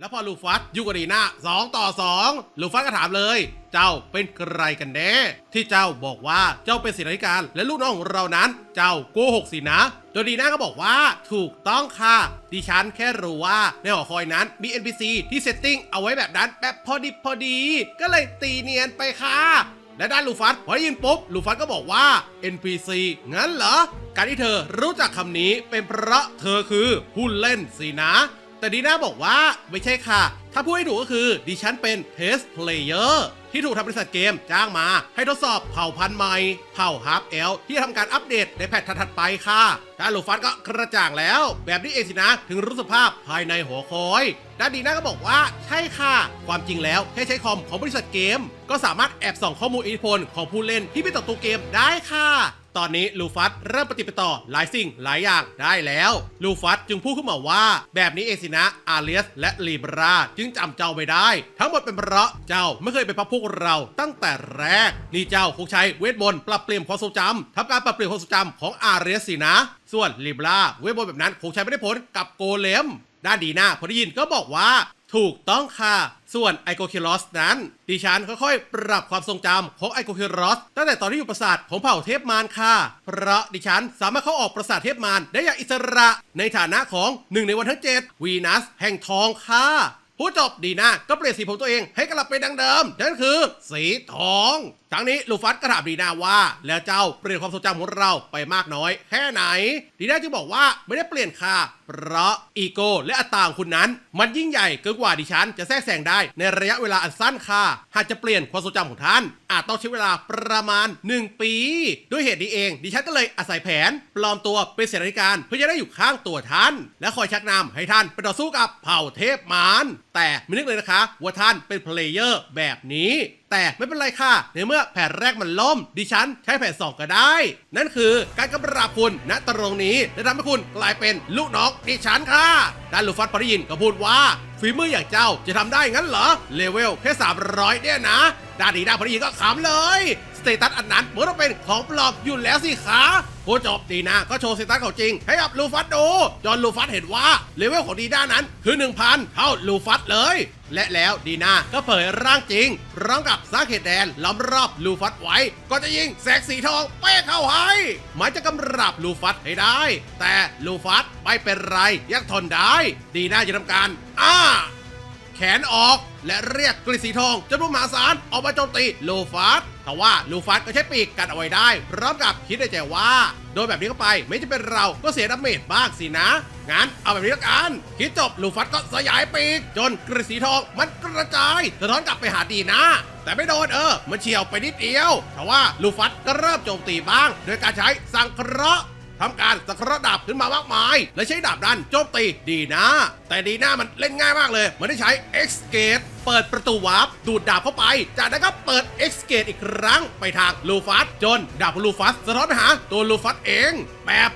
แล้วพอลูฟัสอยู่กับดีนาสองต่อสองลูฟัสก็ถามเลย เจ้าเป็นใครกันแน่ ที่เจ้าบอกว่าเจ้าเป็นศิลธิการ และลูกน้องของเรานั้น เจ้าโกหกสินะโดยดีน่าก็บอกว่าถูกต้องค่ะ ดิฉันแค่รู้ว่าในหอคอยนั้นมี NPC ที่เซตติ้งเอาไว้แบบนั้นแบบพอดีพอดี ก็เลยตีเนียนไปค่ะและด้านลูฟัสพอได้ยินปุ๊บลูฟัสก็บอกว่า NPC งั้นเหรอ การที่เธอรู้จักคำนี้เป็นเพราะเธอคือผู้เล่นสินะ แต่ดีน่าบอกว่าไม่ใช่ค่ะ ถ้าพูดให้ถูกก็คือดิฉันเป็นเทสเพลเยอร์ที่ถูกทางบริษัทเกมจ้างมา ให้ทดสอบเผ่าพันธุ์ใหม่ เผ่าฮาร์ปเอลที่ทำการอัปเดตในแพทถัดไปค่ะด้านลูฟัสก็กระจ่างแล้ว แบบนี้เองสินะถึงรู้สภาพภายในหัวคอยด้านดีน่าก็บอกว่าใช่ค่ะ ความจริงแล้วแค่ใช้คอมของบริษัทเกม ก็สามารถแอบส่องข้อมูลอิทธิพลของผู้เล่นที่เป็นต่อตัวเกมได้ค่ะ ตอนนี้ลูฟัสเริ่มปฏิบัติต่อหลายสิ่งหลายอย่างได้แล้ว ลูฟัสจึงพูดขึ้นมาว่า แบบนี้เองสินะอาเลียส และลีบราจึงจำเจ้าไม่ได้ ทั้งหมดเป็นเพราะเจ้าไม่เคยไปพับพวกเราตั้งแต่แรก นี่เจ้าคงใช้เวทมนต์ปรับเปลี่ยนความทรงจำทำการปรับเปลี่ยนความทรงจำของอาเลียสสินะ ส่วนลีบราเวทมนต์แบบนั้นคงใช้ไม่ได้ผลกับโกเลมด้านดีหน้าพอได้ยินก็บอกว่า ถูกต้องค่ะ ส่วนไอโกคิลอสนั้น ดิฉันค่อยๆ ปรับความทรงจำของไอโกคิลอสตั้งแต่ตอนที่อยู่ปราสาทของเผ่าเทพมารค่ะ เพราะดิฉันสามารถเข้าออกปราสาทเทพมารได้อย่างอิสระในฐานะของหนึ่งในวันทั้งเจ็ดวีนัสแห่งทองค่ะผู้จบดีนะก็เปลี่ยนสีผมตัวเองให้กลับไปดังเดิมนั่นคือ สีทอง ทั้งนี้ลูฟัสก็ถามดีนาว่า แล้วเจ้าเปลี่ยนความทรงจำของเราไปมากน้อย แค่ไหนดีนาจึงบอกว่าไม่ได้เปลี่ยนค่ะเพราะอีโก้และอัตตาของคุณนั้น มันยิ่งใหญ่เกินกว่าดิฉัน จะแทรกแซงได้ในระยะเวลาอันสั้นค่ะ หากจะเปลี่ยนความทรงจำของท่าน อาจต้องใช้เวลาประมาณ 1 ปี ด้วยเหตุนี้เอง ดิฉันก็เลยอาศัยแผน ปลอมตัวเป็นเสนาธิการเพื่อจะได้อยู่ข้างตัวท่าน และคอยชักนำให้ท่านไปต่อสู้กับเผ่าเทพมารแต่ไม่นึกเลยนะคะ ว่าท่านเป็นเพลเยอร์แบบนี้ แต่ไม่เป็นไรค่ะ ในเมื่อแผนแรกมันล่มดิฉันใช้แผนสองก็ได้ นั่นคือการกำราบคุณณตรงนี้และทำให้คุณกลายเป็นลูกน้องดิฉันค่ะด้านลูฟัสพอได้ยินก็พูดว่าฝีมืออย่างเจ้าจะทำได้งั้นเหรอเลเวลแค่300เนี่ยนะด้านดีด้านพอได้ยินก็ขำเลยสเตตัสอันนั้นเหมือนเป็นของปลอมอยู่แล้วสิคะ ผู้จบดีนะก็โชว์สเตตัสของจริง ให้กับลูฟัสดูจนลูฟัสเห็นว่าเลเวลของดีด้านั้นคือ 1,000 เท่าลูฟัสเลย และแล้วดีนาก็เผยร่างจริงร้อมกับสร้างเขตแดนล้อมรอบลูฟัสไว้ ก็จะยิงแสงสีทองเป้เข้าให้หมายจะกำราบลูฟัสให้ได้ แต่ลูฟัสไม่เป็นไรยังทนได้ ดีนาจะทำการอ้าแขนออกและเรียกกฤษสีทองจำนวนมหาศาลออกมาโจมตีลูฟัส แต่ว่าลูฟัสก็ใช้ปีกกันเอาไว้ได้ พร้อมกับคิดในใจว่า โดนแบบนี้เข้าไปไม่จะเป็นเราก็เสียดาเมจบ้างสินะ งั้นเอาแบบนี้ละกัน คิดจบลูฟัสก็สยายปีก จนกฤษสีทองมันกระจายสะท้อนกลับไปหาดีนะ แต่ไม่โดนเออ มันเฉียวไปนิดเดียว แต่ว่าลูฟัสก็เริ่มโจมตีบ้าง โดยการใช้สังเคราะห์ทำการสครับดาบขึ้นมามากมาย และใช้ดาบนั้นโจมตีดีนะ แต่ดีนะมันเล่นง่ายมากเลย มันได้ใช้ X Gate เปิดประตูวาร์ปดูดดาบเข้าไป จากนั้นก็เปิด X Gate อีกครั้งไปทางลูฟัสจนดาบลูฟัสสะท้อนหาตัวลูฟัสเองแบบ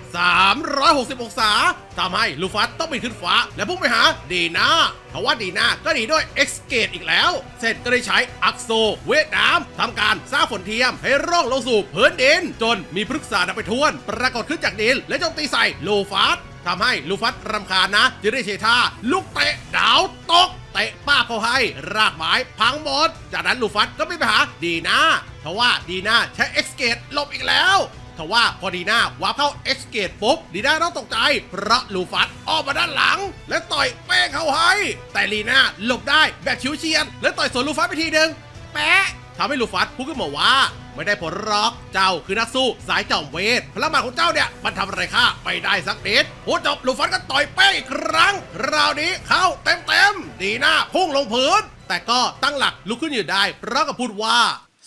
360องศาทำให้ลูฟัสต้องบินขึ้นฟ้า และพุ่งไปหาดีนาเพราะว่าดีนะก็หนีด้วย X Gate อีกแล้ว เสร็จก็ได้ใช้อักโซ เวทน้ำทำการสร้างฝนเทียมให้ร่องลงสู่พื้นดิน จนมีพฤกษาดับไปทวน ปรากฏขึ้นจากดินและโจมตีใส่ลูฟัส ทำให้ลูฟัสรำคาญนะจึงได้เชท่าลูกเตะดาวตกเตะป้าเขาให้ รากไม้พังหมด จากนั้นลูฟัสก็ไม่ไปหาดีนาทว่าดีนาใช้เอ็กซ์เกตหลบอีกแล้วทว่าพอดีนาวาร์ปเข้าเอ็กซ์เกตปุ๊บดีนาต้องตกใจเพราะลูฟัสออกมาด้านหลัง และต่อยเป้งเขาให้ แต่ลีน่าหลบได้แบบชิวเฉียดและต่อยสวนลูฟัสไปทีหนึ่งแปะทำให้ลูฟัสพูดขึ้นมาว่า ไม่ได้ผลหรอกเจ้าคือนักสู้สายจอมเวท พลังมาของเจ้าเนี่ย มันทำอะไรข้าไปได้สักนิดพูดจบลูฟัสก็ต่อยเป้งอีกครั้งคราวนี้เข้าเต็มเต็มๆดีหน้าพุ่งลงพื้น แต่ก็ตั้งหลักลุกขึ้นอยืนได้เพราะกับพูดว่า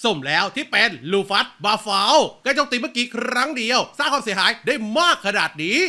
สมแล้วที่เป็นลูฟัสบาฟาวก็โจมตีเมื่อกี้ครั้งเดียว สร้างความเสียหายได้มากขนาดนี้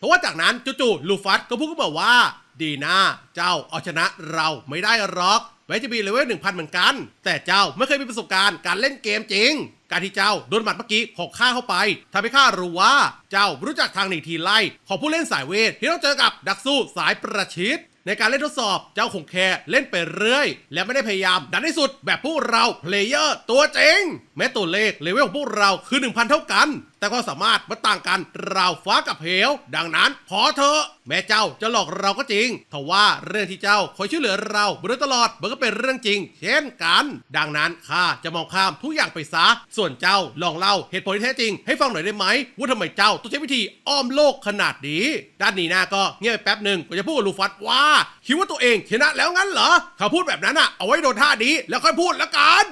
ทว่าจากนั้นจู่ๆลูฟัสก็พูดขึ้นมาว่า ดีนะเจ้าเอาชนะเราไม่ได้หรอก แม้จะมีเลเวล1,000เหมือนกัน แต่เจ้าไม่เคยมีประสบการณ์การเล่นเกมจริง การที่เจ้าโดนหมัดเมื่อกี้ของข้าเข้าไปทำให้ข้ารู้ว่าเจ้ารู้จักทางหนีทีไล่ของผู้เล่นสายเวทที่ต้องเจอกับดักสู้สายประชิดในการเล่นทดสอบเจ้าคงแค่เล่นไปเรื่อย และไม่ได้พยายามดันที่สุดแบบพวกเราเพลเยอร์ตัวจริงแม้ตัวเลขเลเวลของพวกเราคือ 1,000 เท่ากัน แต่ความสามารถมันต่างกันราวฟ้ากับเหว ดังนั้นพอเถอะแม้เจ้าจะหลอกเราก็จริงทว่าเรื่องที่เจ้าคอยช่วยเหลือเรามาโดยตลอดมันก็เป็นเรื่องจริง เช่นกัน ดังนั้นข้าจะมองข้ามทุกอย่างไปซะส่วนเจ้าลองเล่าเหตุผลที่แท้จริง ให้ฟังหน่อยได้ไหมว่าทำไมเจ้าต้องใช้วิธีอ้อมโลกขนาดนี้ด้านนีน่าก็เงียบไปแป๊บหนึ่งก็จะพูดกับลูฟัสว่าคิดว่าตัวเองชนะแล้วงั้นเหรอเขาพูดแบบนั้นอะเอาไว้โดนท่านี้แล้วค่อยพูดละกัน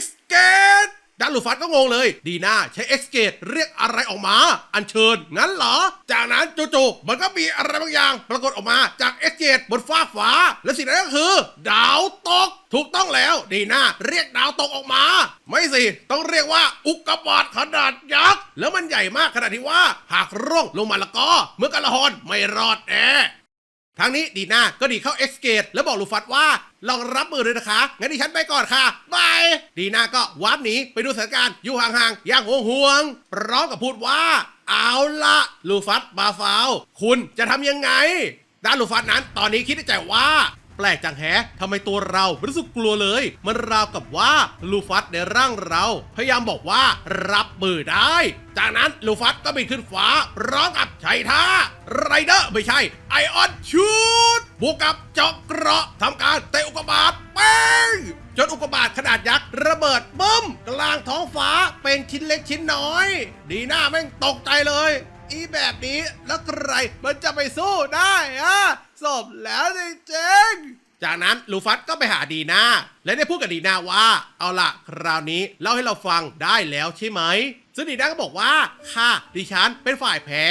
X Gate ด้านลูฟัสก็งงเลย ดีน่าใช้ X Gate เรียกอะไรออกมา อัญเชิญ งั้นเหรอ จากนั้นจู่ๆมันก็มีอะไรบางอย่าง ปรากฏออกมาจาก X Gate บนฟ้าฟ้า และสิ่งนั้นก็คือ ดาวตก ถูกต้องแล้ว ดีน่าเรียกดาวตกออกมา ไม่สิ ต้องเรียกว่าอุกกาบาตขนาดยักษ์ แล้วมันใหญ่มากขนาดที่ว่า หากร่วงลงมาแล้วก็ เมื่อกาละหอนไม่รอดแน่ ทางนี้ดีน่าก็ดีเข้าเอ็กเกตแล้วบอกลูฟัตว่าลองรับมือเลยนะคะ งั้นดิฉันไปก่อนค่ะบายดีน่าก็วาร์ปหนีไปดูสถานการณ์อยู่ห่างๆอย่างห่วงๆพร้อมกับพูดว่า เอาละลูฟัตบาฟาว คุณจะทำยังไงด้านลูฟัตนั้นตอนนี้คิดในใจว่า แปลกจังแฮะทำไมตัวเราไม่รู้สึกกลัวเลย มันราวกับว่าลูฟัสในร่างเรา พยายามบอกว่ารับมือได้ จากนั้นลูฟัสก็บินขึ้นฟ้า ร้อมกับชัยท่าไรเดอร์ไม่ใช่ไอออนชูดบวกกับเจาะเกราะทำการเตะอุกกาบาตเป้งจนอุกกาบาตขนาดยักษ์ระเบิดบึ้ม กลางท้องฟ้าเป็นชิ้นเล็กชิ้นน้อย ดีหน้าแม่งตกใจเลย อีแบบนี้แล้วใครมันจะไปสู้ได้อะ ศพแล้วจริงๆจากนั้นลูฟัสก็ไปหาดีนาและได้พูดกับดีนาว่า เอาละคราวนี้เล่าให้เราฟังได้แล้วใช่ไหมซึ่งดีนาก็บอกว่าค่ะดิฉันเป็นฝ่ายแพ้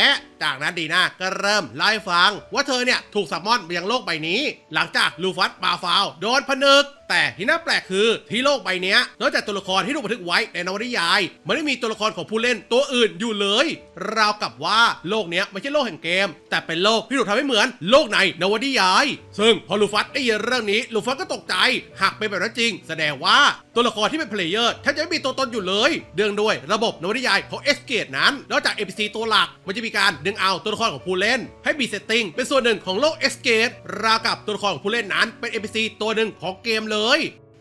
จากนั้นดีนาก็เริ่มเล่าให้ฟัง ว่าเธอเนี่ยถูกสัมมอนไปยังโลกใบนี้ หลังจากลูฟัสบาฟาวโดนผนึกแต่ที่น่าแปลกคือที่โลกใบนี้นอกจากตัวละครที่ถูกบันทึกไว้ในนวนิยายมันไม่มีตัวละครของผู้เล่นตัวอื่นอยู่เลยราวกับว่าโลกนี้ไม่ใช่โลกแห่งเกม แต่เป็นโลกที่ถูกทำให้เหมือนโลกในนวนิยาย ซึ่งพอลูฟัสได้ยินเรื่องนี้ลูฟัสก็ตกใจ หากเป็นแบบนั้นจริง แสดงว่าตัวละครที่เป็นเพลเยอร์แทบจะไม่มีตัวตนอยู่เลยเดืองด้วยระบบนวนิยายของ S g a t e นั้น นอกจาก NPC ตัวหลัก มันจะมีการดึงเอาตัวละครของผู้เล่น ให้มีเซตติ้งเป็นส่วนหนึ่งของโลก S g a t e ราวกับตัวละครของผู้เล่นนั้นเป็น NPC ตัวหนึ่งของเกมเลย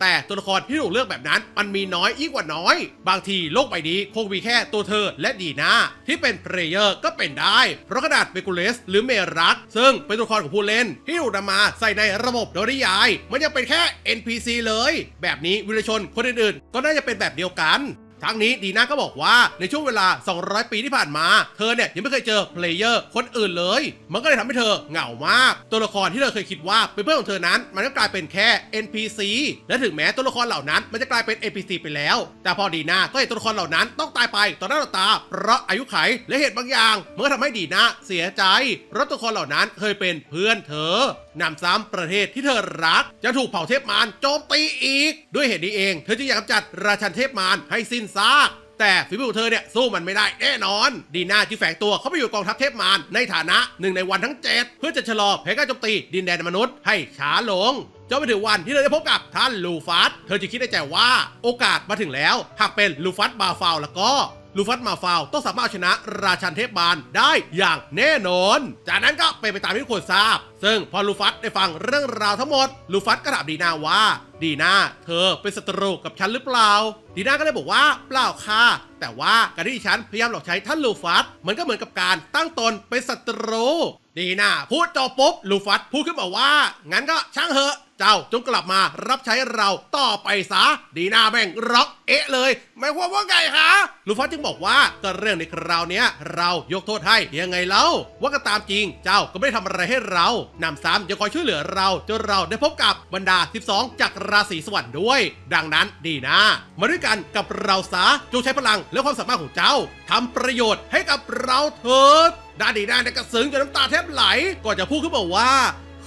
แต่ตัวละครที่ถูกเลือกแบบนั้นมันมีน้อยยิ่งกว่าน้อย บางทีโลกใบนี้คงมีแค่ตัวเธอและดีนาที่เป็นเพลเยอร์ก็เป็นได้ เพราะขนาดเบกูเลสหรือเมรัก ซึ่งเป็นตัวละครของผู้เล่นที่ถูกนำมาใส่ในระบบโดยนิยาย มันยังเป็นแค่ NPC เลย แบบนี้วิรชนคนอื่นๆก็น่าจะเป็นแบบเดียวกัน ทั้งนี้ดีน่าก็บอกว่าในช่วงเวลา 200 ปีที่ผ่านมา เธอเนี่ยยังไม่เคยเจอเพลเยอร์คนอื่นเลย มันก็เลยทำให้เธอเหงามาก ตัวละครที่เธอเคยคิดว่าเป็นเพื่อนของเธอนั้น มันก็กลายเป็นแค่ NPC และถึงแม้ตัวละครเหล่านั้นมันจะกลายเป็น NPC ไปแล้ว แต่พอดีน่าก็เห็นตัวละครเหล่านั้นต้องตายไปต่อหน้าต่อตา เพราะอายุไขและเหตุบางอย่างมันก็ทำให้ดีน่าเสียใจเพราะตัวละครเหล่านั้นเคยเป็นเพื่อนเธอ นำซ้ำประเทศที่เธอรัก จะถูกเผ่าเทพมารโจมตีอีก ด้วยเหตุนี้เอง เธอจึงอยากกำจัดราชันเทพมารให้สิ้นซากแต่ฝีมือของเธอเนี่ยสู้มันไม่ได้แน่นอน ดีน่าจึงแฝงตัวเข้าไปอยู่กองทัพเทพมารในฐานะหนึ่งในวันทั้งเจ็ดเพื่อจะชะลอแผนการโจมตีดินแดนมนุษย์ให้ช้าลงจนไปถึงวันที่เธอได้พบกับท่านลูฟัสเธอจะคิดในใจว่าโอกาสมาถึงแล้ว หากเป็นลูฟัสบาฟาวแล้วก็ ลูฟัสมาฟาวต้องสามารถเอาชนะราชันเทพบาลได้อย่างแน่นอน จากนั้นก็เป็นไปตามที่ทุกคนทราบ ซึ่งพอลูฟัสได้ฟังเรื่องราวทั้งหมด ลูฟัสก็ถามดีนาว่า ดีนาเธอเป็นศัตรูกับฉันหรือเปล่า ดีนาก็เลยบอกว่าเปล่าค่ะ แต่ว่าการที่ฉันพยายามหลอกใช้ท่านลูฟัสมันก็เหมือนกับการตั้งตนเป็นศัตรู ดีนาพูดจบปุ๊บลูฟัสพูดขึ้นมาว่า งั้นก็ช่างเหอะ เจ้าจงกลับมารับใช้เราต่อไปซะดีนาแม่งร็อกเอะเลยหมายความว่าไงคะลูฟัสจึงบอกว่าก็เรื่องในคราวนี้เรายกโทษให้ยังไงเล่าว่าก็ตามจริงเจ้าก็ไม่ได้ทำอะไรให้เรานำซ้ำยังคอยช่วยเหลือเราจนเราได้พบกับบรรดา 12 จากราศีสวรรค์ด้วย ดังนั้นดีนะมาด้วยกันกับเราซะจงใช้พลังและความสามารถของเจ้าทำประโยชน์ให้กับเราเถิด ด้านดีนาเนี่ยก็ซึ้งจนน้ำตาแทบไหล ก่อนจะพูดขึ้นมาว่า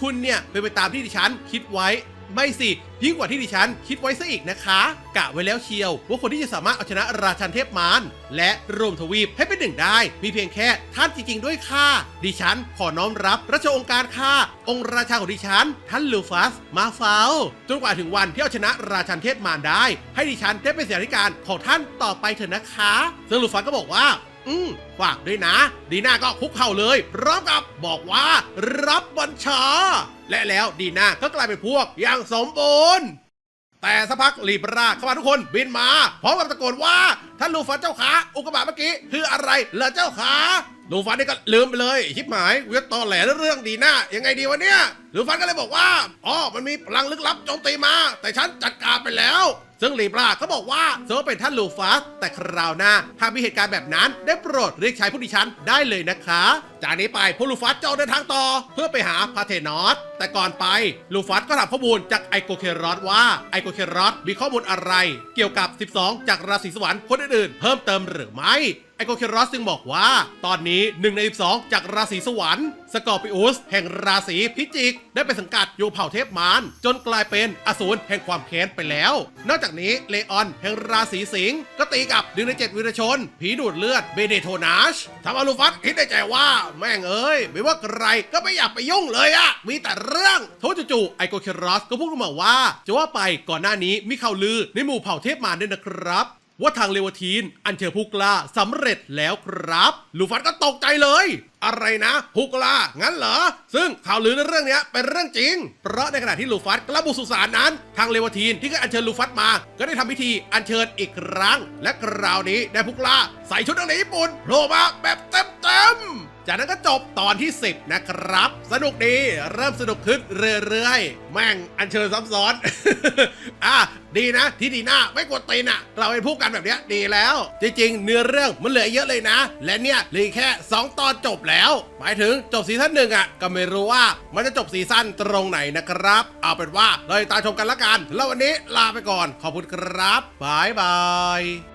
คุณเนี่ยเป็นไปตามที่ดิฉันคิดไว้ไม่สิ ยิ่งกว่าที่ดิฉันคิดไว้ซะอีกนะคะ กะไว้แล้วเชียว ว่าคนที่จะสามารถเอาชนะราชันเทพมารและรวมทวีปให้เป็นหนึ่งได้ มีเพียงแค่ท่านจริง ๆ ด้วยค่ะ ดิฉันขอน้อมรับราชองค์การค่ะองค์ราชาของดิฉัน ท่านลูฟัส มาฟาวจนกว่าถึงวันที่เอาชนะราชันเทพมารได้ ให้ดิฉันได้เป็นเสนาธิการของท่านต่อไปเถอะนะคะซึ่งลูฟัสก็บอกว่า อืมฝากด้วยนะ ดีน่าก็คุกเข่าเลยพร้อมกับบอกว่า รับบัญชา และแล้วดีน่าก็กลายเป็นพวกอย่างสมบูรณ์แต่สักพักลีบราเข้ามาทุกคนบินมา พร้อมกับตะโกนว่าท่านลูฟันเจ้าขาอุกกาบาตเมื่อกี้คืออะไรเหรอเจ้าขาลูฟันนี่ก็ลืมไปเลยชิบหายเวียตอแหลเรื่องดีหน้ายังไงดีวะเนี่ยลูฟันก็เลยบอกว่าอ๋อมันมีพลังลึกลับโจมตีมา แต่ฉันจัดการไปแล้ว ซึ่งลีบราก็บอกว่าเซอร์เป็นท่านลูฟัสแต่คราวหน้าหากมีเหตุการณ์แบบนั้น ได้โปรดเรียกใช้ผู้ดิฉันได้เลยนะคะ จากนี้ไปพวกลูฟัสจะออกเดินทางต่อ เพื่อไปหาพาเทนอสแต่ก่อนไปลูฟัสก็ถามข้อมูลจากไอโกเครอสว่าไอโกเครอสมีข้อมูลอะไร เกี่ยวกับ 12 จากราศีสวรรค์คนอื่นๆเพิ่มเติมหรือไม่ไอโกเครอสจึงบอกว่า ตอนนี้1ใน12 จากราศีสวรรค์ สกอร์ปิอุส แห่งราศีพิจิก ได้ไปสังกัดอยู่เผ่าเทพมารจนกลายเป็นอสูรแห่งความแค้นไปแล้ว นอกจากนี้เลออนแห่งราศีสิงห์ก็ตีกับดึงในเจ็ดวีรชน ผีดูดเลือดเบเดโทนาชทำอาลูฟัสคิดในใจว่า แม่งเอ้ย ไม่ว่าใครก็ไม่อยากไปยุ่งเลยอะมีแต่เรื่องโทษจู่ๆไอโกเครอสก็พูดขึ้นมาว่า จะว่าไปก่อนหน้านี้มีข่าวลือในหมู่เผ่าเทพมารด้วยนะครับว่าทางเลวทีน อันเชิญผู้กล้าสำเร็จแล้วครับ ลูฟัสก็ตกใจเลย อะไรนะฮุกลา งั้นเหรอ ซึ่งข่าวลือในเรื่องนี้เป็นเรื่องจริง เพราะในขณะที่ลูฟัสกลับุสุสานนั้น ทางเลวทีนที่ก็อัญเชิญลูฟัสมา ก็ได้ทำพิธีอัญเชิญอีกครั้ง และคราวนี้ได้ฮุกลาใส่ชุดนักเรียนญี่ปุ่นโผล่มาแบบเต็มๆจากนั้นก็จบตอนที่ 10 นะครับ สนุกดีเริ่มสนุกขึ้นเรื่อยๆ แม่งอัญเชิญซ้ำซ้อน อะดีนะที่ดีหน้าไม่กดตีนอะ เราเป็นผู้กันแบบเนี้ยดีแล้ว จริงๆ เนื้อเรื่องมันเหลือเยอะเลยนะ และเนี่ยเหลือแค่ 2 ตอนจบแล้ว หมายถึงจบซีซั่นหนึ่งอะ ก็ไม่รู้ว่ามันจะจบซีซั่นตรงไหนนะครับ เอาเป็นว่าเราติดตามชมกันละกัน แล้ววันนี้ลาไปก่อนขอบคุณครับบายบาย